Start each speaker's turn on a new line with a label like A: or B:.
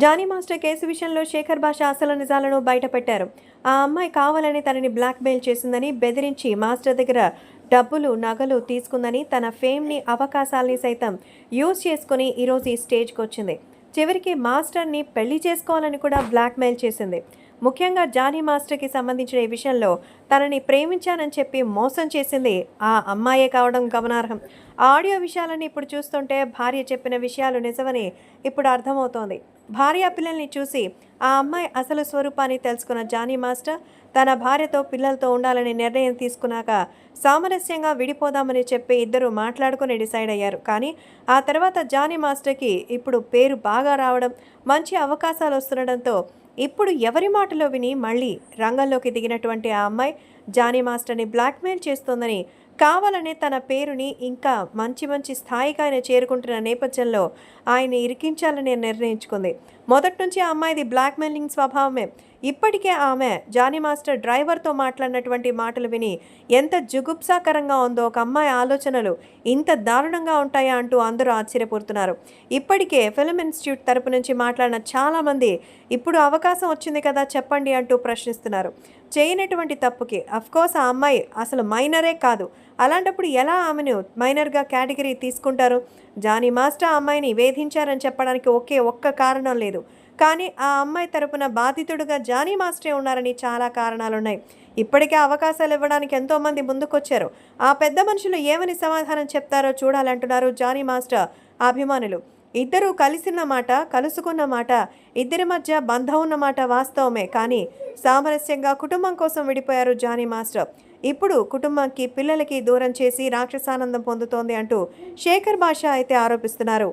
A: Johnny master case విషయంలో శేఖర్ భాష అసలు నిజాలను బయటపెట్టారు. ఆ అమ్మాయి కావాలని తనని బ్లాక్మెయిల్ చేసిందని బెదిరించి మాస్టర్ దగ్గర డబ్బులు నగలు తీసుకుందని తన ఫేమ్ని అవకాశాల్ని సైతం యూజ్ చేసుకుని ఈరోజు ఈ స్టేజ్కి వచ్చింది. చివరికి మాస్టర్ని పెళ్ళి చేసుకోవాలని కూడా బ్లాక్మెయిల్ చేసింది. ముఖ్యంగా జానీ మాస్టర్కి సంబంధించిన ఈ విషయంలో తనని ప్రేమించానని చెప్పి మోసం చేసింది ఆ అమ్మాయే కావడం గమనార్హం. ఆడియో విషయాలని ఇప్పుడు చూస్తుంటే భార్య చెప్పిన విషయాలు నిజమని ఇప్పుడు అర్థమవుతోంది. భార్య పిల్లల్ని చూసి ఆ అమ్మాయి అసలు స్వరూపాన్ని తెలుసుకున్న జానీ మాస్టర్ తన భార్యతో పిల్లలతో ఉండాలని నిర్ణయం తీసుకున్నాక సామరస్యంగా విడిపోదామని చెప్పి ఇద్దరు మాట్లాడుకుని డిసైడ్ అయ్యారు. కానీ ఆ తర్వాత జానీ మాస్టర్కి ఇప్పుడు పేరు బాగా రావడం మంచి అవకాశాలు వస్తుండడంతో ఇప్పుడు ఎవరి మాటలో విని మళ్ళీ రంగంలోకి దిగినటువంటి ఆ అమ్మాయి జానీ మాస్టర్ని బ్లాక్మెయిల్ చేస్తోందని కావాలనే తన పేరుని ఇంకా మంచి మంచి స్థాయికి ఆయన చేరుకుంటున్న నేపథ్యంలో ఆయన ఇరికించాలని నిర్ణయించుకుంది. మొదటి నుంచి ఆ అమ్మాయిది బ్లాక్మెయిలింగ్ స్వభావమే. ఇప్పటికే ఆమె జానీ మాస్టర్ డ్రైవర్తో మాట్లాడినటువంటి మాటలు విని ఎంత జుగుప్సాకరంగా ఉందో ఒక అమ్మాయి ఆలోచనలు ఇంత దారుణంగా ఉంటాయా అంటూ అందరూ ఆశ్చర్యపోతున్నారు ఇప్పటికే ఫిల్మ్ ఇన్స్టిట్యూట్ తరపు నుంచి మాట్లాడిన చాలామంది ఇప్పుడు అవకాశం వచ్చింది కదా చెప్పండి అంటూ ప్రశ్నిస్తున్నారు. చేయనటువంటి తప్పుకి అఫ్కోర్స్ ఆ అమ్మాయి అసలు మైనరే కాదు. అలాంటప్పుడు ఎలా ఆమెను మైనర్గా కేటగిరీ తీసుకుంటారు? జానీ మాస్టర్ ఆ అమ్మాయిని వేధించారని చెప్పడానికి ఒకే ఒక్క కారణం లేదు. కానీ ఆ అమ్మాయి తరపున బాధితుడుగా జానీ మాస్టరే ఉన్నారని చాలా కారణాలున్నాయి. ఇప్పటికే అవకాశాలు ఇవ్వడానికి ఎంతోమంది ముందుకొచ్చారు. ఆ పెద్ద మనుషులు ఏమని సమాధానం చెప్తారో చూడాలంటున్నారు జానీ మాస్టర్ అభిమానులు. ఇద్దరూ కలిసిన మాట కలుసుకున్న మాట ఇద్దరి మధ్య బంధం ఉన్న మాట వాస్తవమే. కానీ సామరస్యంగా కుటుంబం కోసం విడిపోయారు జానీ మాస్టర్. ఇప్పుడు కుటుంబానికి పిల్లలకి దూరం చేసి రాక్షసానందం పొందుతోంది అంటూ శేఖర్ భాష అయితే ఆరోపిస్తున్నారు.